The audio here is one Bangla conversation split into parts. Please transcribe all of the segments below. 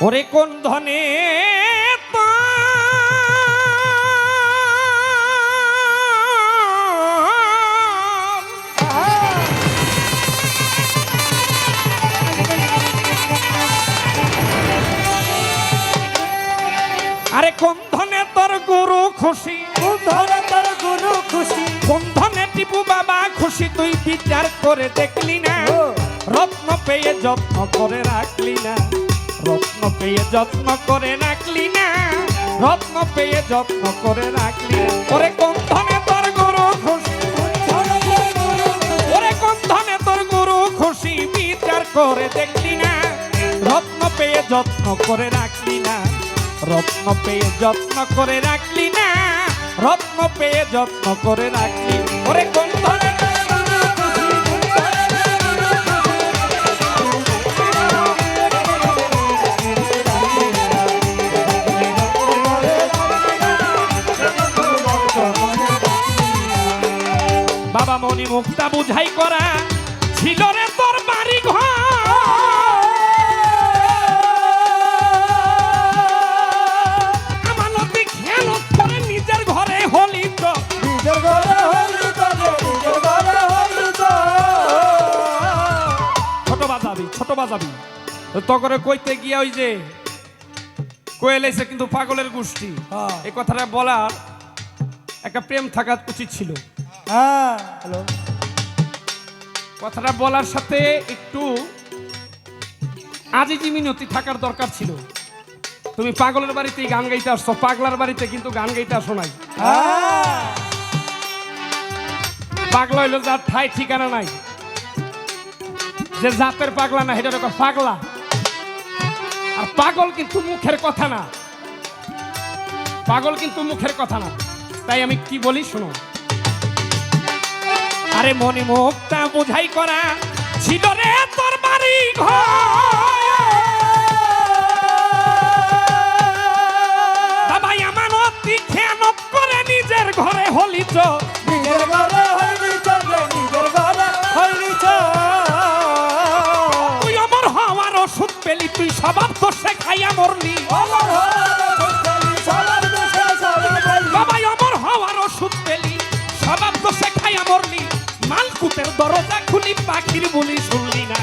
ওরে কোন ধনে আরে কোন ধনে তোর গুরু খুশি? ধরে তোর গুরু খুশি? কোন ধনে টিপু বাবা খুশি? তুই বিচার করে দেখলি না? রত্ন পেয়ে যত্ন করে রাখলি না? রত্ন পেয়ে যত্ন করে রাখলি না। রত্ন পেয়ে যত্ন করে রাখলি। ওরে কোন ধনে তোর গুরু খুশি? ওরে কোন ধনে তোর গুরু খুশি? বিচার করে দেখলি না। রত্ন পেয়ে যত্ন করে রাখলি না। রত্ন পেয়ে যত্ন করে রাখলি না। রত্ন পেয়ে যত্ন করে রাখলি মুক্তা বুঝাই করা ছিল রে তোর বাড়ি ঘর আমানতি খেয়ালত করে নিজের ঘরে হলি তো। নিজের ঘরে হইলি তো নিজের ঘরে হইলি তো। ছোট বাজাবি ছোট বাজাবি। তো করে কইতে গিয়া ওই যে কোয়েলেছে কিন্তু পাগলের গোষ্ঠী। হ্যাঁ। এই কথাটা বলার একটা প্রেম থাকা উচিত ছিল। হ্যাঁ হ্যালো। কথাটা বলার সাথে একটু আজিজি মিনতি থাকার দরকার ছিল। তুমি পাগলের বাড়িতেই গান গাইতে আসছো, পাগলার বাড়িতে কিন্তু গান গাইতে আসো নাই। পাগলা হইল যার ঠাই ঠিকানা নাই। যে জাতের পাগলা না, সেটা পাগলা। আর পাগল কিন্তু মুখের কথা না। পাগল কিন্তু মুখের কথা না। তাই আমি কি বলি, শোনো। আরে মনে মুখটা বুঝাই করা ছিল রে তোর বাড়ি ঘর। আমানতি খেয়ানত করে নিজের ঘরে হলি নিজের ঘরে। তুই আমার হওয়ার ওষুধ পেলি তুই স্বভাব তো শেখাইয়া মরলি। দরজা পাখির বলি শুনলি না।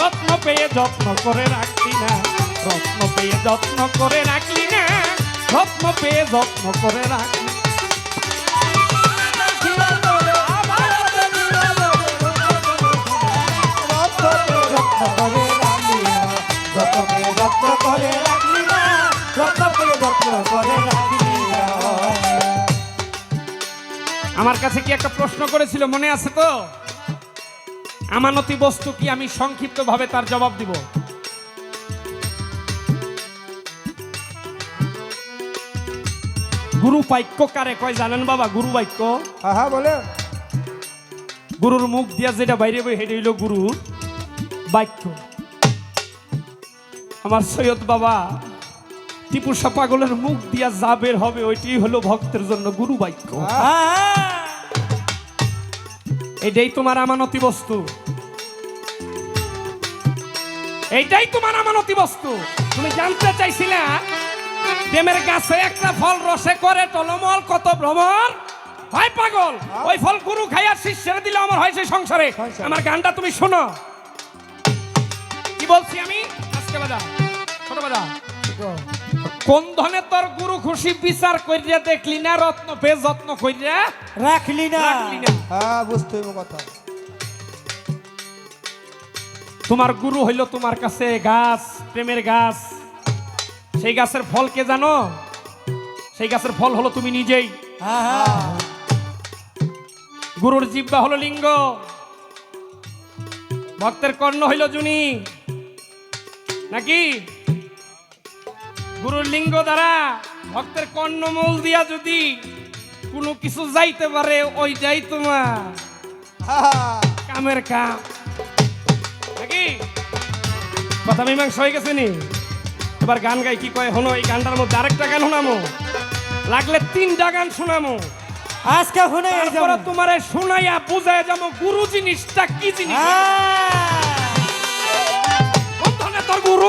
রত্ন পেয়ে যত্ন করে রাখলি না। রত্ন পেয়ে যত্ন করে রাখলি না। রত্ন পেয়ে যত্ন করে রাখলি। আমার কাছে কি একটা প্রশ্ন করেছিল, মনে আছে তো? আমানতি বস্তু কি আমি সংক্ষিপ্ত ভাবে তার জবাব দিব? গুরু বাক্য কারে কয় জানেন বাবা? গুরু বাক্য হ্যাঁ বলে। গুরুর মুখ দিয়া যেটা বাইরে বই হেঁটে হইল গুরুর বাক্য। আমার সৈয়দ বাবা টিপু সাহ পাগলের মুখ দিয়া যা বের হবে ওইটি হলো ভক্তের জন্য গুরু বাক্য। এটাই তোমার আমানতি বস্তু। এইটাই তোমার আমানতি বস্তু। তুমি জানতে চাইছিলা প্রেমের গাছে একটা ফল রসে করে টলমল কত ভ্রমর? হয় পাগল? ওই ফল গুরু খাইয়ার শিষ্যের দিলে আমার হয় সেই সংসারে। সংসারে। আমার গানটা তুমি শোনো। কি বলছি আমি? আজকে বাজা। ছোট বাজা। কোন ধনে তোর গুরু খুশি বিচার করিয়া দেখলি না রত্ন পে যত্ন করিয়া রাখলি না। রাখলি না। হ্যাঁ বুঝতে হইব কথা। তোমার গুরু হইল তোমার কাছে গাছ প্রেমের গাছ। সেই গাছের ফল কে জানো? সেই গাছের ফল হলো তুমি নিজেই। হ্যাঁ হ্যাঁ। গুরুর জিব্বা হলো লিঙ্গ। ভক্তের কর্ণ হইল জুনি। নাকি? গুরুর লিঙ্গ দ্বারা ভক্তের কর্ণমূল দিয়া যদি কোনো কিছু যাইতে পারে ওই যাই তোমার হ্যাঁ কামের কাম নাকি কথা মীমাংস হয়ে গেছে নি এবার গান গাই কি কয় হনো এই গানটার মধ্যে আরেকটা গান শোনামো লাগলে তিনটা গান শোনামো আজকে শুনে তারপরে তোমারে শোনাইয়া বুঝাই যাব গুরু জিনিসটা কি জিনিস হ্যাঁ তোর গুরু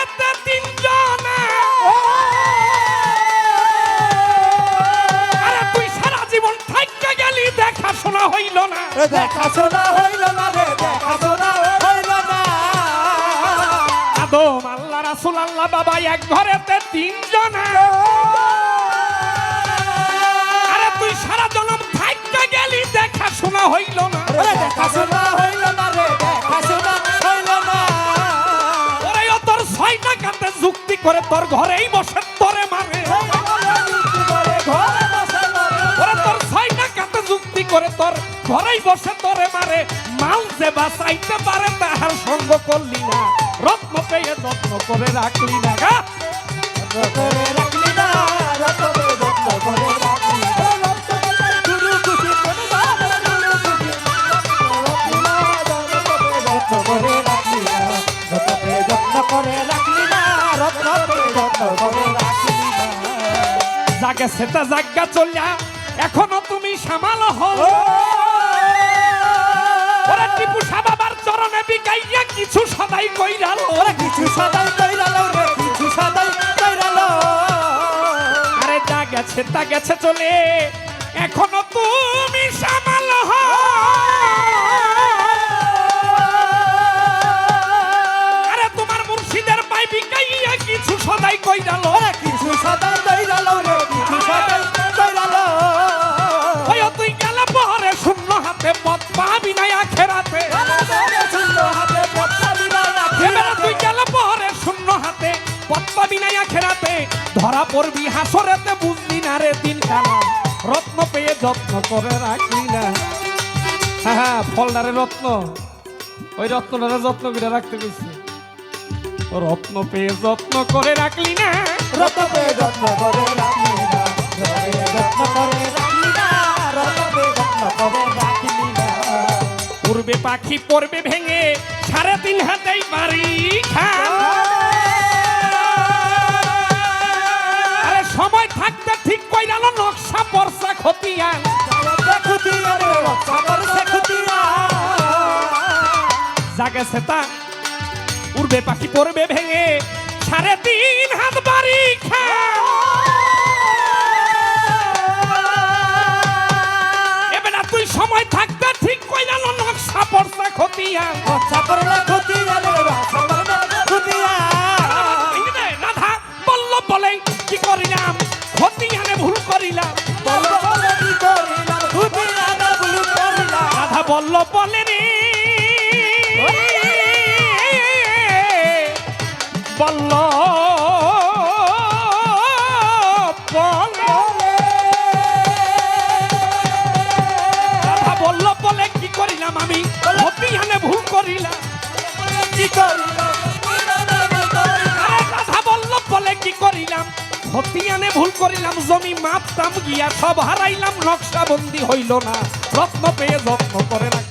দেখাশোনা হইল না রে দেখাশোনা হইল না। আদম আল্লাহ রাসুল আল্লাহ বাবা এক ঘরেতে তিনজন। আরে তুই সারা জনম থাইকা গেলি দেখাশোনা হইল না। দেখাশোনা হইল না রে দেখাশোনা হইল না। ওরে তোর ছয় টাকাতে যুক্তি করে তোর ঘরেই বসে ঘরেই বসে তোরে মারে। মাল যে বাঁচাইতে পারে তাহার সঙ্গ করলি না। রত্ন পেয়ে যত্ন করে রাখলি না গা। রাখলি করে রাখলি না জাগে সেটা জাগা চলিয়া, এখনও তুমি সামাল হও। ওরা টিপু সাবাবার চরণে বিকাইয়া কিছু সদাই কইরাল। ওরে কিছু সাদাই কইরালো রে কিছু সাদাই কইরালো। আরে যা গেছে তা গেছে চলে। এখনও তুমি সামাল আরে তোমার মুর্শিদের পাই বিকাইয়া কিছু সদাই কইরাল। ওরে কিছু সাদাই ধরা পড়বি হাসরেতে বুঝলি না রে দিন কানা রত্ন পেয়ে যত্ন করে রাখলি না। হ্যাঁ হ্যাঁ ফলদারে রত্ন। ওই রত্নটারে যত্ন করে রাখতে গেছি রত্ন পেয়ে যত্ন করে রাখলি না। রত্ন পেয়ে যত্ন করে রাখলি না। যত্ন করে রাখলি না। রত পে যত্ন করে রাখলি না। পূর্বে পাখি পড়বে ভেঙে সাড়ে তিন হাতেই বাড়ি খান সময় থাকতে ঠিক কইরালো নকশা বর্ষা খতিয়ান। জাগে সেতা উড়বে পাখি পড়বে ভেঙে সাড়ে তিন হাত বাড়ি এবার তুই সময় থাকতে ঠিক কইরালো নকশা বর্ষা খতিয়ান। রক্ষা করলে খুতিয়া রে বলে রে বলল। বলে বলল বলে কি করিলাম আমি? ভুল করিলাম। কি করিলাম? আরে রাধা বলল বলে কি করিলাম? খতিয়ানে ভুল করিলাম জমি মাপতাম গিয়া সব হারাইলাম নকশাবন্দি হইল না। রত্ন পেয়ে যত্ন করে রাখি।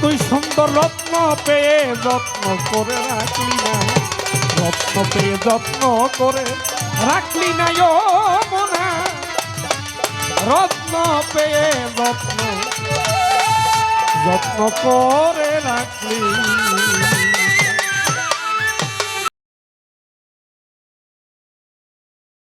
তুই সুন্দর রত্ন পেয়ে যত্ন করে রাখলি না। রত্ন পেয়ে যত্ন করে রাখলি না ও রত্ন পেয়ে যত্ন যত্ন করে রাখলি।